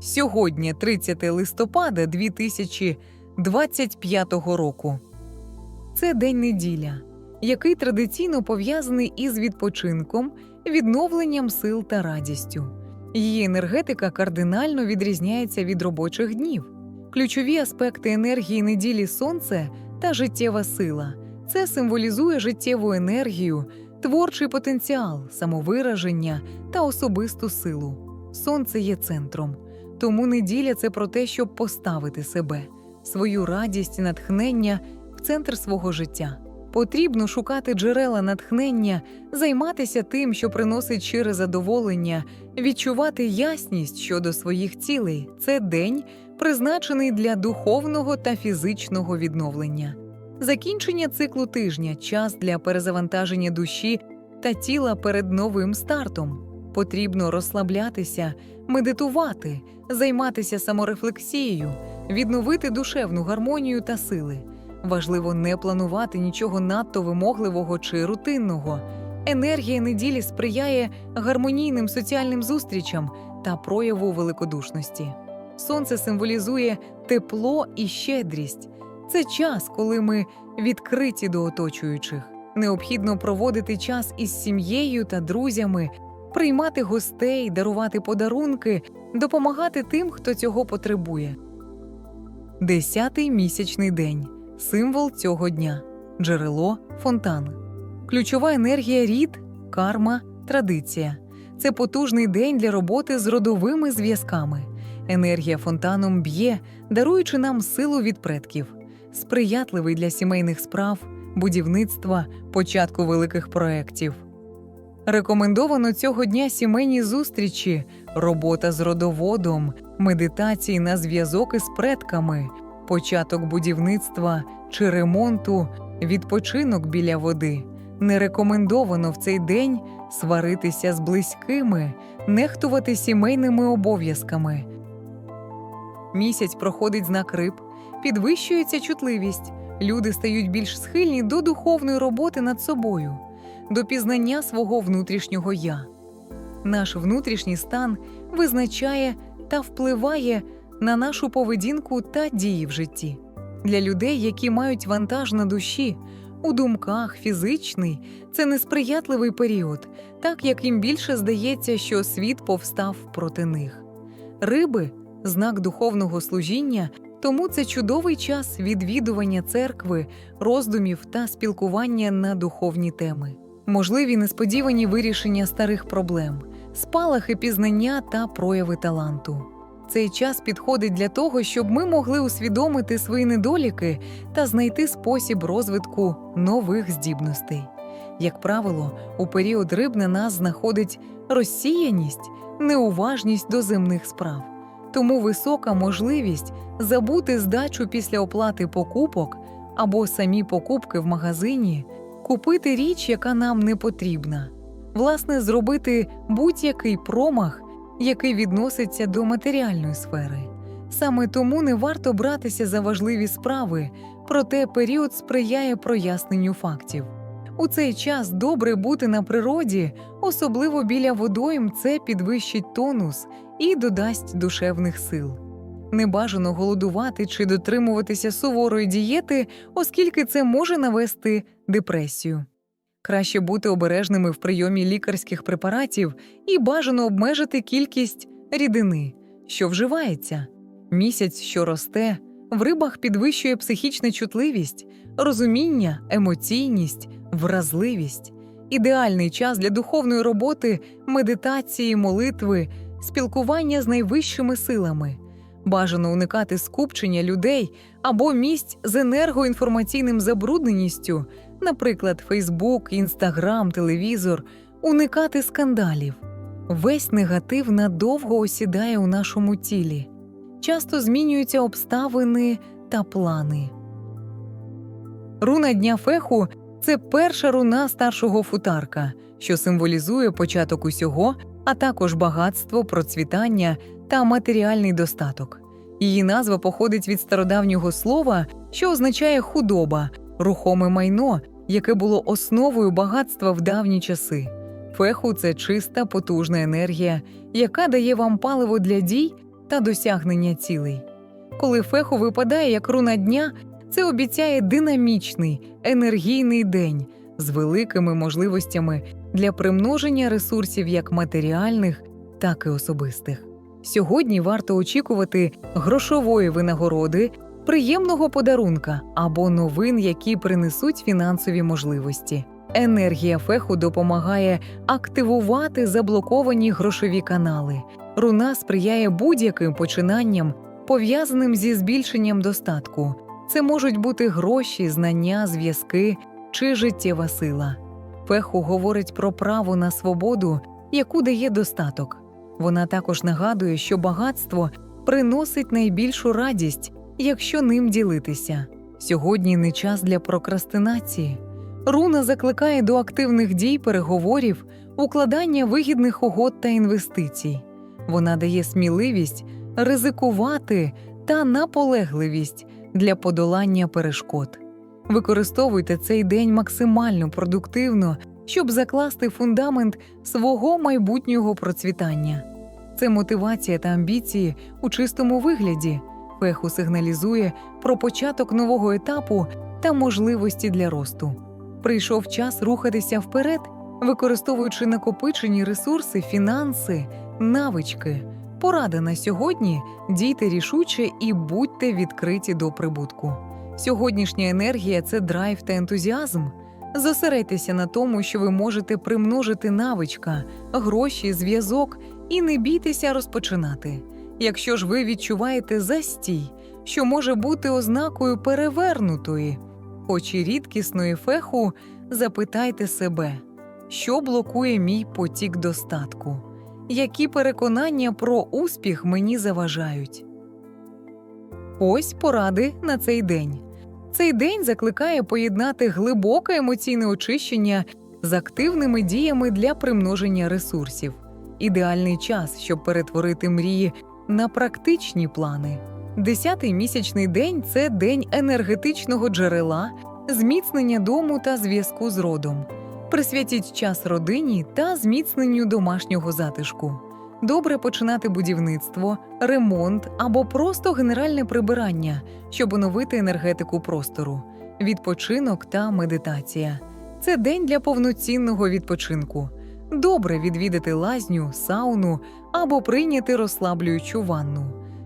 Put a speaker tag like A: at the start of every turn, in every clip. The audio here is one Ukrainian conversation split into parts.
A: Сьогодні, 30 листопада 2025 року. Це день неділя, який традиційно пов'язаний із відпочинком, відновленням сил та радістю. Її енергетика кардинально відрізняється від робочих днів. Ключові аспекти енергії неділі сонце та життєва сила. Це символізує життєву енергію, творчий потенціал, самовираження та особисту силу. Сонце є центром, тому неділя це про те, щоб поставити себе, свою радість і натхнення в центр свого життя. Потрібно шукати джерела натхнення, займатися тим, що приносить щире задоволення, відчувати ясність щодо своїх цілей. Це день, призначений для духовного та фізичного відновлення. Закінчення циклу тижня час для перезавантаження душі та тіла перед новим стартом. Потрібно розслаблятися, медитувати, займатися саморефлексією, відновити душевну гармонію та сили. Важливо не планувати нічого надто вимогливого чи рутинного. Енергія неділі сприяє гармонійним соціальним зустрічам та прояву великодушності. Сонце символізує тепло і щедрість. Це час, коли ми відкриті до оточуючих. Необхідно проводити час із сім'єю та друзями, приймати гостей, дарувати подарунки, допомагати тим, хто цього потребує. Десятий місячний день символ цього дня джерело фонтан. Ключова енергія рід, карма, традиція. Це потужний день для роботи з родовими зв'язками. Енергія фонтаном б'є, даруючи нам силу від предків, сприятливий для сімейних справ, будівництва, початку великих проєктів. Рекомендовано цього дня сімейні зустрічі, робота з родоводом, медитації на зв'язок із предками, початок будівництва чи ремонту, відпочинок біля води. Не рекомендовано в цей день сваритися з близькими, нехтувати сімейними обов'язками. Місяць проходить знак риб, підвищується чутливість. Люди стають більш схильні до духовної роботи над собою, до пізнання свого внутрішнього я. Наш внутрішній стан визначає та впливає на нашу поведінку та дії в житті. Для людей, які мають вантаж на душі, у думках, фізичний, це несприятливий період, так як їм більше здається, що світ повстав проти них. Риби знак духовного служіння, тому це чудовий час відвідування церкви, роздумів та спілкування на духовні теми. Можливі несподівані вирішення старих проблем, спалахи пізнання та прояви таланту. Цей час підходить для того, щоб ми могли усвідомити свої недоліки та знайти спосіб розвитку нових здібностей. Як правило, у період риб на нас знаходить розсіяність, неуважність до земних справ, тому висока можливість забути здачу після оплати покупок або самі покупки в магазині, купити річ, яка нам не потрібна, власне, зробити будь-який промах який відноситься до матеріальної сфери. Саме тому не варто братися за важливі справи, проте період сприяє проясненню фактів. У цей час добре бути на природі, особливо біля водойм, це підвищить тонус і додасть душевних сил. Не бажано голодувати чи дотримуватися суворої дієти, оскільки це може навести депресію. Краще бути обережними в прийомі лікарських препаратів і бажано обмежити кількість рідини, що вживається. Місяць, що росте, в рибах підвищує психічна чутливість, розуміння, емоційність, вразливість, ідеальний час для духовної роботи, медитації, молитви, спілкування з найвищими силами. Бажано уникати скупчення людей або місць з енергоінформаційним забрудненістю наприклад, Фейсбук, Інстаграм, телевізор, уникати скандалів. Весь негатив надовго осідає у нашому тілі. Часто змінюються обставини та плани. Руна дня феху це перша руна старшого футарка, що символізує початок усього, а також багатство, процвітання та матеріальний достаток. Її назва походить від стародавнього слова, що означає худоба, рухоме майно, яке було основою багатства в давні часи. Феху це чиста, потужна енергія, яка дає вам паливо для дій та досягнення цілей. Коли феху випадає як руна дня, це обіцяє динамічний, енергійний день з великими можливостями для примноження ресурсів як матеріальних, так і особистих. Сьогодні варто очікувати грошової винагороди, приємного подарунка або новин, які принесуть фінансові можливості. Енергія феху допомагає активувати заблоковані грошові канали. Руна сприяє будь-яким починанням, пов'язаним зі збільшенням достатку. Це можуть бути гроші, знання, зв'язки чи життєва сила. Феху говорить про право на свободу, яку дає достаток. Вона також нагадує, що багатство приносить найбільшу радість, якщо ним ділитися. Сьогодні не час для прокрастинації. Руна закликає до активних дій, переговорів, укладання вигідних угод та інвестицій. Вона дає сміливість ризикувати та наполегливість для подолання перешкод. Використовуйте цей день максимально продуктивно, щоб закласти фундамент свого майбутнього процвітання. Це мотивація та амбіції у чистому вигляді. Феху сигналізує про початок нового етапу та можливості для росту. Прийшов час рухатися вперед, використовуючи накопичені ресурси, фінанси, навички. Порада на сьогодні дійте рішуче і будьте відкриті до прибутку. Сьогоднішня енергія це драйв та ентузіазм. Зосередьтеся на тому, що ви можете примножити навичка, гроші, зв'язок і не бійтеся розпочинати. Якщо ж ви відчуваєте застій, що може бути ознакою перевернутої, хоч і рідкісної феху, запитайте себе, що блокує мій потік достатку, які переконання про успіх мені заважають. Ось поради на цей день. Цей день закликає поєднати глибоке емоційне очищення з активними діями для примноження ресурсів. Ідеальний час, щоб перетворити мрії на практичні плани. Десятий місячний день це день енергетичного джерела, зміцнення дому та зв'язку з родом. Присвятіть час родині та зміцненню домашнього затишку. Добре починати будівництво, ремонт або просто генеральне прибирання, щоб оновити енергетику простору, відпочинок та медитація. Це день для повноцінного відпочинку. Добре відвідати лазню, сауну або прийняти розслаблюючу ванну,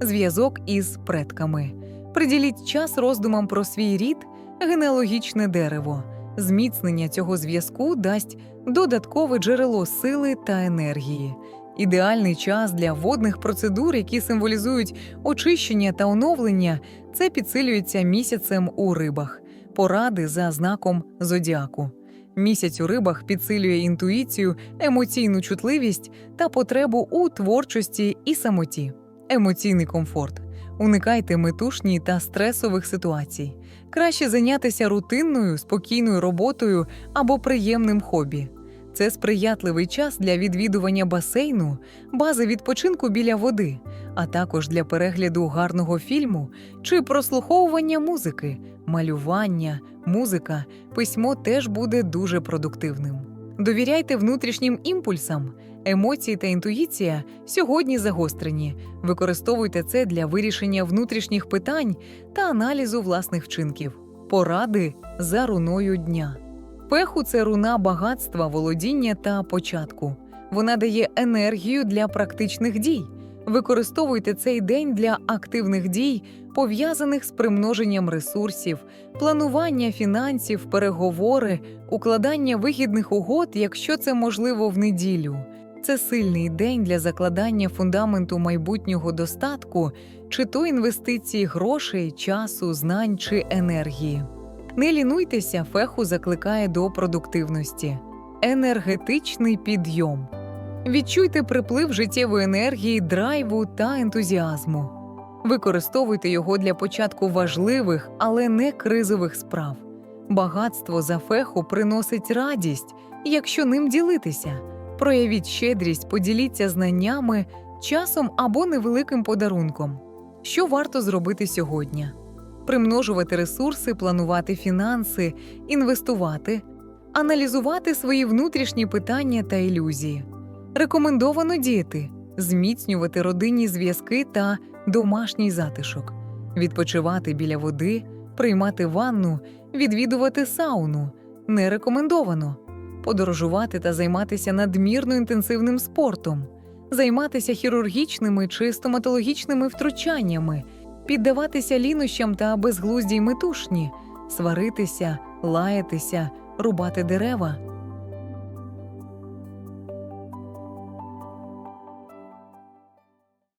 A: зв'язок із предками. Приділіть час роздумам про свій рід, генеалогічне дерево. Зміцнення цього зв'язку дасть додаткове джерело сили та енергії. Ідеальний час для водних процедур, які символізують очищення та оновлення, це підсилюється місяцем у рибах, поради за знаком зодіаку. Місяць у рибах підсилює інтуїцію, емоційну чутливість та потребу у творчості і самоті, емоційний комфорт. Уникайте метушні та стресових ситуацій. Краще зайнятися рутинною, спокійною роботою або приємним хобі. Це сприятливий час для відвідування басейну, бази відпочинку біля води, а також для перегляду гарного фільму чи прослуховування музики, малювання, музика, письмо теж буде дуже продуктивним. Довіряйте внутрішнім імпульсам. Емоції та інтуїція сьогодні загострені. Використовуйте це для вирішення внутрішніх питань та аналізу власних вчинків. Поради за руною дня. Пеху це руна багатства, володіння та початку. Вона дає енергію для практичних дій. Використовуйте цей день для активних дій, пов'язаних з примноженням ресурсів, планування фінансів, переговори, укладання вигідних угод, якщо це можливо в неділю. Це сильний день для закладання фундаменту майбутнього достатку, чи то інвестиції грошей, часу, знань чи енергії. Не лінуйтеся, феху закликає до продуктивності. Енергетичний підйом. Відчуйте приплив життєвої енергії, драйву та ентузіазму. Використовуйте його для початку важливих, але не кризових справ. Багатство за феху приносить радість, якщо ним ділитися. Проявіть щедрість, поділіться знаннями, часом або невеликим подарунком. Що варто зробити сьогодні? Примножувати ресурси, планувати фінанси, інвестувати, аналізувати свої внутрішні питання та ілюзії. Рекомендовано діяти. зміцнювати родинні зв'язки та домашній затишок, відпочивати біля води, приймати ванну, відвідувати сауну не рекомендовано, подорожувати та займатися надмірно інтенсивним спортом, займатися хірургічними чи стоматологічними втручаннями, піддаватися лінощам та безглуздій метушні, сваритися, лаятися, рубати дерева,